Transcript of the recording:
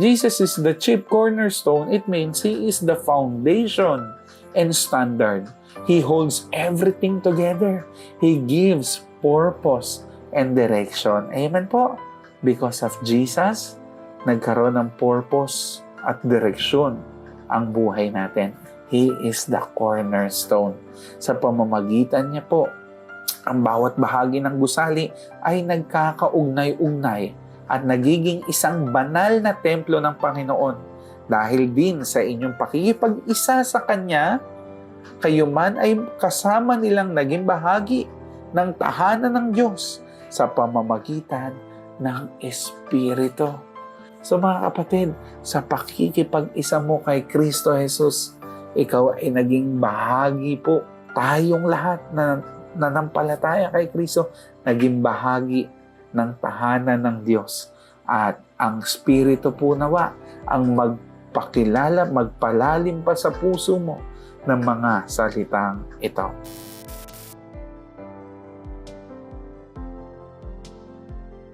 Jesus is the chief cornerstone, it means He is the foundation and standard. He holds everything together. He gives purpose and direction. Amen po. Because of Jesus, nagkaroon ng purpose at direksyon ang buhay natin. He is the cornerstone. Sa pamamagitan niya po, ang bawat bahagi ng gusali ay nagkakaugnay-ugnay at nagiging isang banal na templo ng Panginoon. Dahil din sa inyong pakikipag-isa sa Kanya, kayo man ay kasama nilang naging bahagi ng tahanan ng Diyos sa pamamagitan ng Espiritu. So mga kapatid, sa pakikipag-isa mo kay Kristo Jesus, ikaw ay naging bahagi po. Tayong lahat na nanampalataya kay Kristo, naging bahagi ng tahanan ng Diyos. At ang Espiritu po nawa ang magpakilala, magpalalim pa sa puso mo ng mga salitang ito.